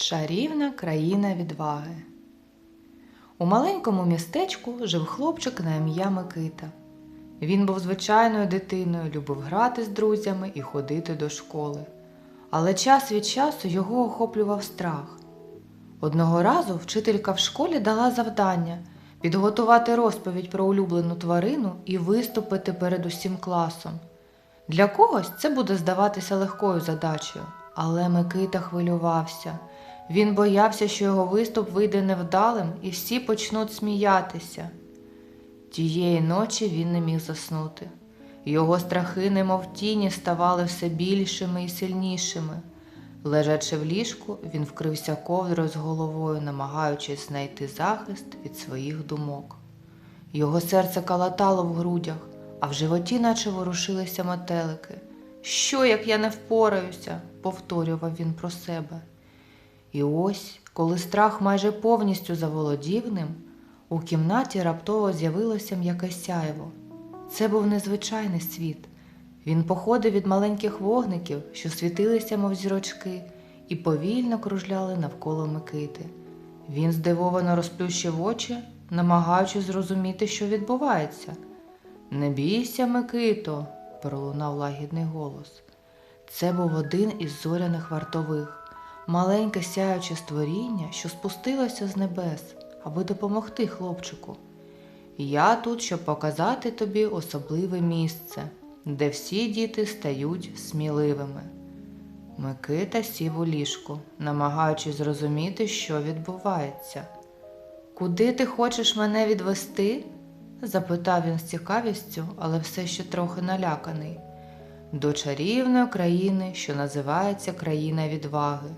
Чарівна країна відваги. У маленькому містечку жив хлопчик на ім'я Микита. Він був звичайною дитиною, любив грати з друзями і ходити до школи. Але час від часу його охоплював страх. Одного разу вчителька в школі дала завдання підготувати розповідь про улюблену тварину і виступити перед усім класом. Для когось це буде здаватися легкою задачею, але Микита хвилювався. Він боявся, що його виступ вийде невдалим і всі почнуть сміятися. Тієї ночі він не міг заснути. Його страхи, немов тіні, ставали все більшими і сильнішими. Лежачи в ліжку, він вкрився ковдрою з головою, намагаючись знайти захист від своїх думок. Його серце калатало в грудях, а в животі наче ворушилися метелики. Що, як я не впораюся? повторював він про себе. І ось, коли страх майже повністю заволодів ним, у кімнаті раптово з'явилося м'яке сяйво. Це був незвичайний світ. Він походив від маленьких вогників, що світилися, мов зірочки, і повільно кружляли навколо Микити. Він здивовано розплющив очі, намагаючись зрозуміти, що відбувається. Не бійся, Микито, пролунав лагідний голос. Це був один із зоряних вартових, маленьке сяюче створіння, що спустилося з небес, аби допомогти хлопчику. Я тут, щоб показати тобі особливе місце, де всі діти стають сміливими. Микита сів у ліжку, намагаючись зрозуміти, що відбувається. Куди ти хочеш мене відвести? запитав він з цікавістю, але все ще трохи наляканий. До чарівної країни, що називається країна відваги.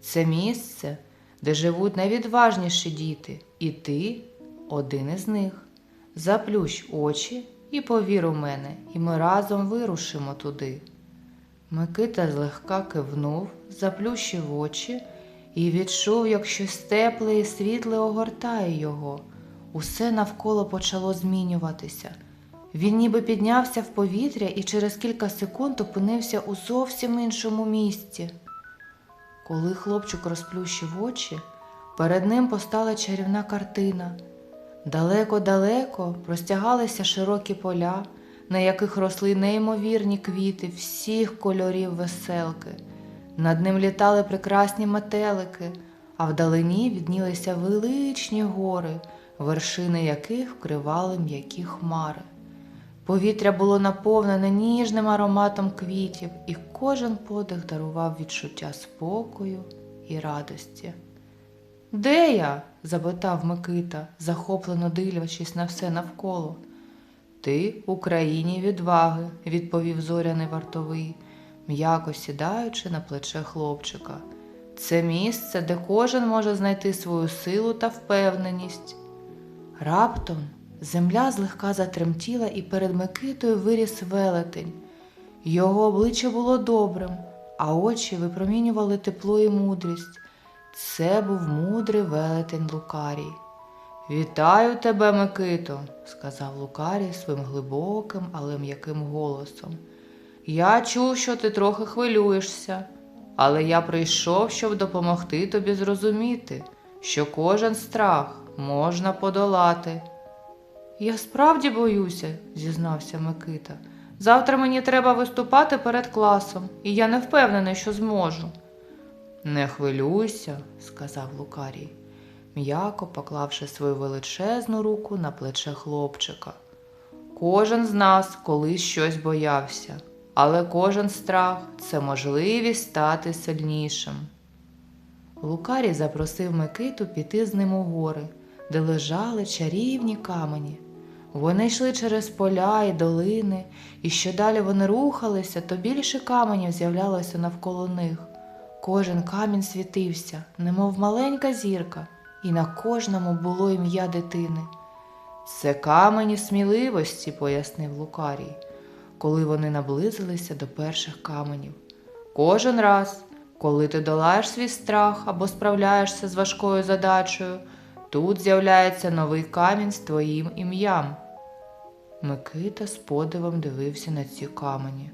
Це місце, де живуть найвідважніші діти, і ти один із них. Заплющ очі і повір у мене, і ми разом вирушимо туди. Микита злегка кивнув, заплющив очі і відчув, як щось тепле і світле огортає його. Усе навколо почало змінюватися. Він ніби піднявся в повітря і через кілька секунд опинився у зовсім іншому місці. Коли хлопчик розплющив очі, перед ним постала чарівна картина. Далеко-далеко простягалися широкі поля, на яких росли неймовірні квіти всіх кольорів веселки. Над ним літали прекрасні метелики, а вдалині віднілися величні гори, вершини яких вкривали м'які хмари. Повітря було наповнене ніжним ароматом квітів, і кожен подих дарував відчуття спокою і радості. Де я? запитав Микита, захоплено дивлячись на все навколо. Ти у країні відваги, відповів зоряний вартовий, м'яко сідаючи на плече хлопчика. Це місце, де кожен може знайти свою силу та впевненість. Раптом земля злегка затремтіла, і перед Микитою виріс велетень. Його обличчя було добрим, а очі випромінювали тепло і мудрість. Це був мудрий велетень Лукарій. Вітаю тебе, Микито, сказав Лукарій своїм глибоким, але м'яким голосом. Я чув, що ти трохи хвилюєшся, але я прийшов, щоб допомогти тобі зрозуміти, що кожен страх можна подолати. Я справді боюся, зізнався Микита. Завтра мені треба виступати перед класом, і я не впевнений, що зможу. Не хвилюйся, сказав Лукарій, м'яко поклавши свою величезну руку на плече хлопчика. Кожен з нас колись щось боявся, але кожен страх це можливість стати сильнішим. Лукарій запросив Микиту піти з ним у гори, де лежали чарівні камені. Вони йшли через поля і долини, і що далі вони рухалися, то більше каменів з'являлося навколо них. Кожен камінь світився, немов маленька зірка, і на кожному було ім'я дитини. Це камені сміливості, пояснив Лукарій, коли вони наблизилися до перших каменів. Кожен раз, коли ти долаєш свій страх або справляєшся з важкою задачею, тут з'являється новий камінь з твоїм ім'ям. Микита з подивом дивився на ці камені.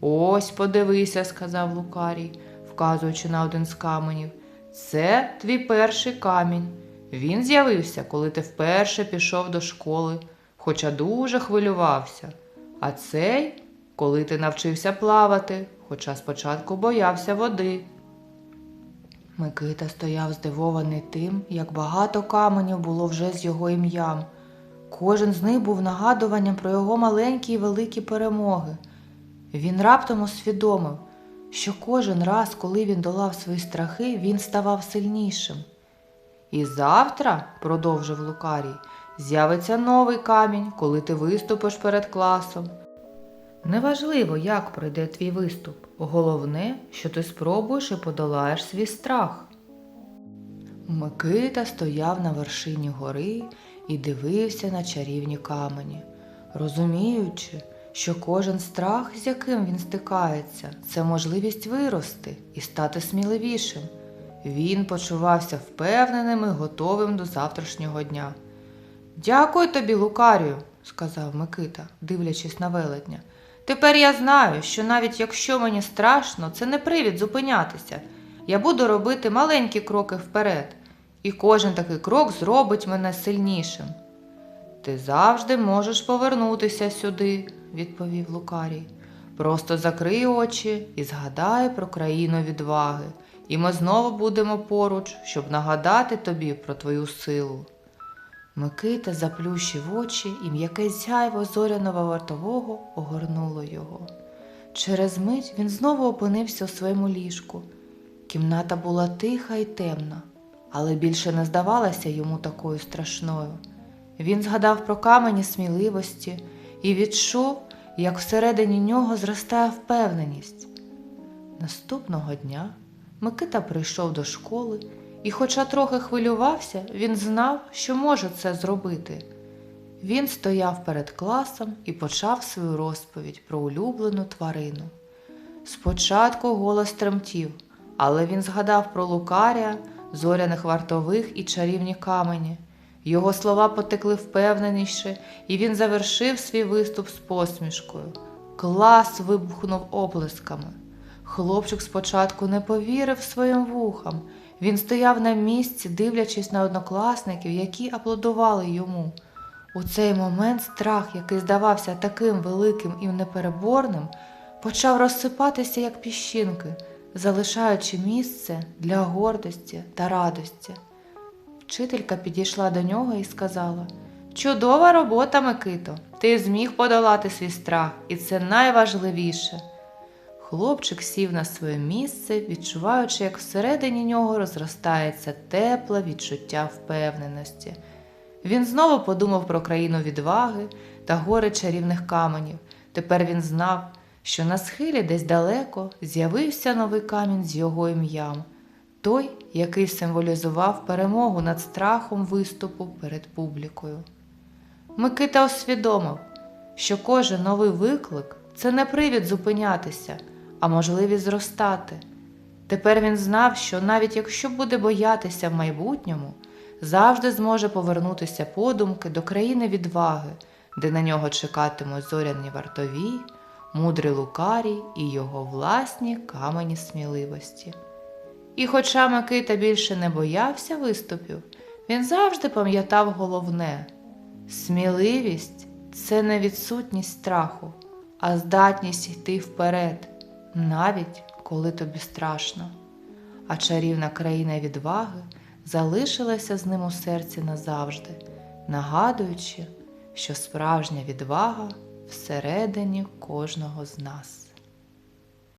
Ось подивися, сказав Лукарій, вказуючи на один з каменів. Це твій перший камінь. Він з'явився, коли ти вперше пішов до школи, хоча дуже хвилювався. А цей, коли ти навчився плавати, хоча спочатку боявся води. Микита стояв здивований тим, як багато каменів було вже з його ім'ям. Кожен з них був нагадуванням про його маленькі і великі перемоги. Він раптом усвідомив, що кожен раз, коли він долав свої страхи, він ставав сильнішим. І завтра, продовжив Лукарій, з'явиться новий камінь, коли ти виступиш перед класом. Неважливо, як пройде твій виступ. Головне, що ти спробуєш і подолаєш свій страх. Микита стояв на вершині гори і дивився на чарівні камені, розуміючи, що кожен страх, з яким він стикається, це можливість вирости і стати сміливішим. Він почувався впевненим і готовим до завтрашнього дня. Дякую тобі, Лукарію, сказав Микита, дивлячись на велетня. Тепер я знаю, що навіть якщо мені страшно, це не привід зупинятися. Я буду робити маленькі кроки вперед, і кожен такий крок зробить мене сильнішим. Ти завжди можеш повернутися сюди, відповів Лукарій. Просто закрий очі і згадай про країну відваги, і ми знову будемо поруч, щоб нагадати тобі про твою силу. Микита заплющив очі, і м'яке сяйво зоряного вартового огорнуло його. Через мить він знову опинився у своєму ліжку. Кімната була тиха і темна, але більше не здавалася йому такою страшною. Він згадав про камені сміливості і відчув, як всередині нього зростає впевненість. Наступного дня Микита прийшов до школи і, хоча трохи хвилювався, він знав, що може це зробити. Він стояв перед класом і почав свою розповідь про улюблену тварину. Спочатку голос тремтів, але він згадав про лукарія, зоряних вартових і чарівні камені. Його слова потекли впевненіше, і він завершив свій виступ з посмішкою. Клас вибухнув оплесками. Хлопчик спочатку не повірив своїм вухам. Він стояв на місці, дивлячись на однокласників, які аплодували йому. У цей момент страх, який здавався таким великим і непереборним, почав розсипатися, як піщинки, залишаючи місце для гордості та радості. Вчителька підійшла до нього і сказала: Чудова робота, Микито! Ти зміг подолати свій страх, і це найважливіше. Хлопчик сів на своє місце, відчуваючи, як всередині нього розростається тепле відчуття впевненості. Він знову подумав про країну відваги та гори чарівних каменів. Тепер він знав, що на схилі десь далеко з'явився новий камінь з його ім'ям, той, який символізував перемогу над страхом виступу перед публікою. Микита усвідомив, що кожен новий виклик це не привід зупинятися, а можливість зростати. Тепер він знав, що навіть якщо буде боятися в майбутньому, завжди зможе повернутися подумки до країни відваги, де на нього чекатимуть зоряні вартові, мудрий лукарій і його власні камені сміливості. І хоча Микита більше не боявся виступів, він завжди пам'ятав головне сміливість це не відсутність страху, а здатність йти вперед, навіть коли тобі страшно. А чарівна країна відваги залишилася з ним у серці назавжди, нагадуючи, що справжня відвага всередині кожного з нас.